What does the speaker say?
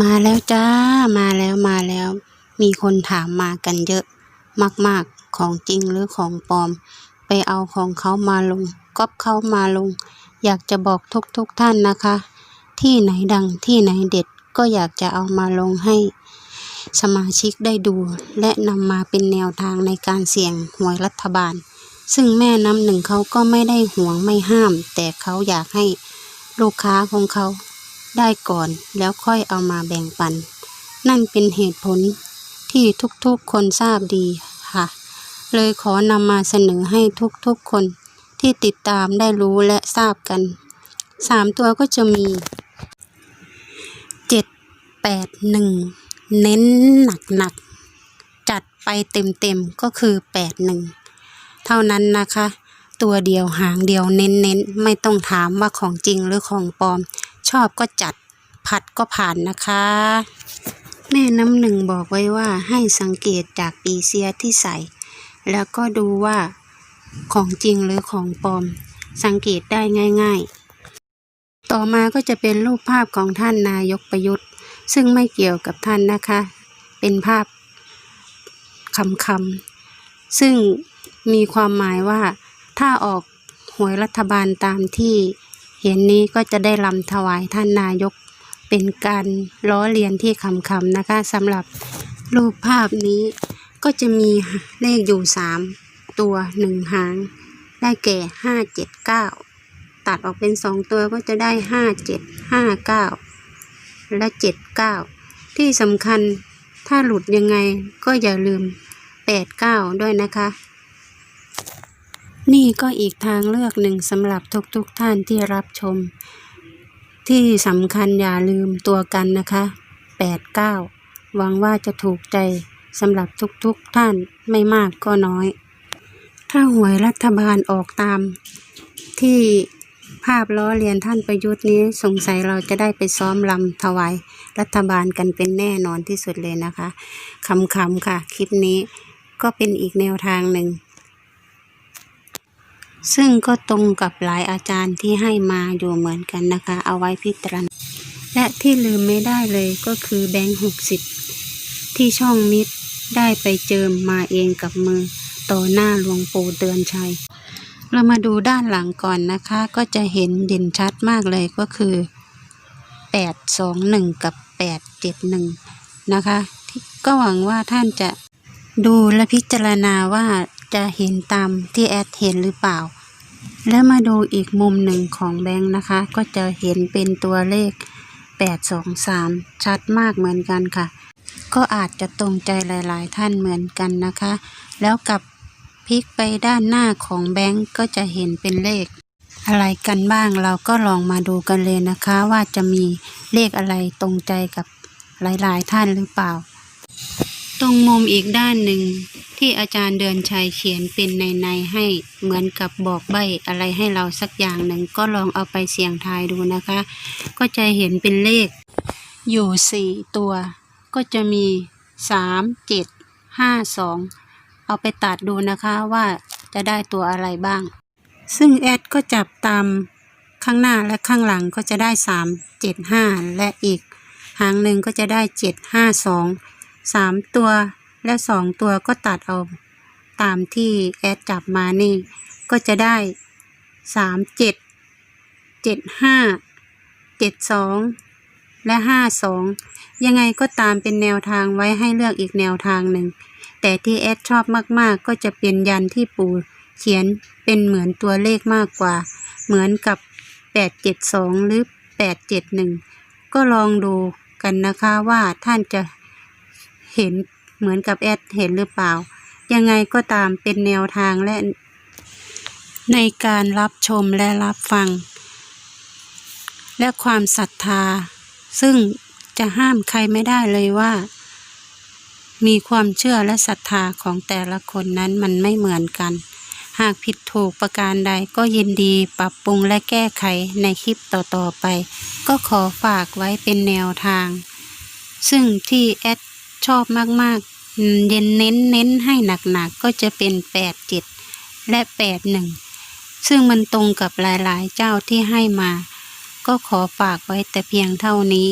มาแล้วจ้า มาแล้วมาแล้ว มีคนถามมากันเยอะ มากๆ ของจริงหรือของปลอม ไปเอาของเขามาลงก๊อปเขามาลง อยากจะบอกทุกทุกท่านนะคะ ที่ไหนดังที่ไหนเด็ดก็อยากจะเอามาลงให้ สมาชิกได้ดู และนำมาเป็นแนวทางในการเสี่ยงหวยรัฐบาล ซึ่งแม่น้ำหนึ่งเขาก็ไม่ได้ห่วงไม่ห้าม แต่เขาอยากให้ลูกค้าของเขา ได้ก่อนแล้วค่อยเอามาแบ่งปัน นั่นเป็นเหตุผลที่ทุกๆคนทราบดีค่ะ เลยขอนำมาเสนอให้ทุกๆคนที่ติดตามได้รู้และทราบกันสามตัวก็จะมีเจ็ดแปดหนึ่งเน้นหนักหนักๆจัดไปเต็มเต็มๆก็คือแปดหนึ่งเท่านั้นนะคะ ตัวเดียวหางเดียวเน้นเน้นๆไม่ต้องถามว่าของจริงหรือของปลอม ชอบก็จัดผัดก็ผ่านนะคะ แม่น้ำหนึ่งบอกไว้ว่าให้สังเกตจากปีเสียที่ใส่ แล้วก็ดูว่าของจริงหรือของปลอม สังเกตได้ง่าย ๆ ต่อมาก็จะเป็นรูปภาพของท่านนายกประยุทธ์ ซึ่งไม่เกี่ยวกับท่านนะคะ เป็นภาพคำๆซึ่งมีความหมายว่าถ้าออกหวยรัฐบาลตามที่ เห็นนี้ก็จะได้ลำถวายท่านนายกเป็นการล้อเลียนที่คำๆนะคะสำหรับรูปภาพนี้ก็จะมีเลขอยู่สามตัวหนึ่งหาง ได้แก่ห้าเจ็ดเก้าตัดออกเป็นสองตัวก็จะได้ห้าเจ็ดห้าเก้าและเจ็ดเก้าที่สำคัญถ้าหลุดยังไงก็อย่าลืมแปดเก้าด้วยนะคะ นี่ก็อีกทางเลือกหนึ่งสำหรับทุกๆทท่านที่รับชม ที่สำคัญอย่าลืมตัวกันนะคะแปดเก้าหวังว่าจะถูกใจสำหรับทุกๆทท่านไม่มากก็น้อย ถ้าหวยรัฐบาลออกตาม ที่ภาพล้อเลียนท่านประยุทธ์นี้สงสัยเราจะได้ไปซ้อมลำถวายรัฐบาลกันเป็นแน่นอนที่สุดเลยนะคะคำๆค่ะ คลิปนี้ก็เป็นอีกแนวทางหนึ่ง ซึ่งก็ตรงกับหลายอาจารย์ที่ให้มาอยู่เหมือนกันนะคะ เอาไว้พิจารณาและที่ลืมไม่ได้เลยก็คือแบงค์หกสิบที่ช่องมิตรได้ไปเจิมมาเองกับมือต่อหน้าหลวงปู่เตือนชัย เรามาดูด้านหลังก่อนนะคะ ก็จะเห็นเด่นชัดมากเลยก็คือแปดสองหนึ่งกับแปดเจ็ดหนึ่งนะคะ ก็หวังว่าท่านจะดูและพิจารณาว่า จะเห็นตามที่แอดเห็นหรือเปล่า แล้วมาดูอีกมุมหนึ่งของแบงค์นะคะ ก็จะเห็นเป็นตัวเลข 823 ชัดมากเหมือนกันค่ะ ก็อาจจะตรงใจหลาย ๆ ท่านเหมือนกันนะคะ แล้วกับพลิกไปด้านหน้าของแบงค์ก็จะเห็นเป็นเลข อะไรกันบ้างเราก็ลองมาดูกันเลยนะคะ ว่าจะมีเลขอะไรตรงใจกับหลาย ๆ ท่านหรือเปล่า ตรงมุมอีกด้านหนึ่งที่อาจารย์เดือนชัยเขียนเป็นในในให้เหมือนกับบอกใบอะไรให้เราสักอย่างหนึ่งก็ลองเอาไปเสี่ยงทายดูนะคะ ก็จะเห็นเป็นเลข อยู่สี่ตัว ก็จะมีสามเจ็ดห้าสองเอาไปตัดดูนะคะว่าจะได้ตัวอะไรบ้าง ซึ่งแอดก็จับตามข้างหน้าและข้างหลังก็จะได้สามเจ็ดห้าและอีก หางหนึ่งก็จะได้เจ็ดห้าสอง สามตัวและสองตัวก็ตัดเอาตามที่แอดจับมานี่ ก็จะได้สามเจ็ดเจ็ดห้าเจ็ดสองและห้าสองยังไงก็ตามเป็นแนวทางไว้ให้เลือกอีกแนวทางหนึ่ง แต่ที่แอดชอบมาก ๆ ก็จะเป็นยันที่ปู่เขียนเป็นเหมือนตัวเลขมากกว่า เหมือนกับแปดเจ็ดสองหรือแปดเจ็ดหนึ่งก็ลองดูกันนะคะว่าท่านจะ เห็นเหมือนกับแอดเห็นหรือเปล่า ยังไงก็ตามเป็นแนวทางและ ในการรับชมและรับฟัง และความศรัทธา ซึ่งจะห้ามใครไม่ได้เลยว่า มีความเชื่อและศรัทธาของแต่ละคนนั้นมันไม่เหมือนกัน หากผิดถูกประการใดก็ยินดีปรับปรุงและแก้ไขในคลิปต่อๆไป ก็ขอฝากไว้เป็นแนวทาง ซึ่งที่แอด ชอบมากๆเย็นเน้นเน้นให้หนักๆก็จะเป็นแปดเจ็ดและแปดหนึ่งซึ่งมันตรงกับหลายๆเจ้าที่ให้มา ก็ขอฝากไว้แต่เพียงเท่านี้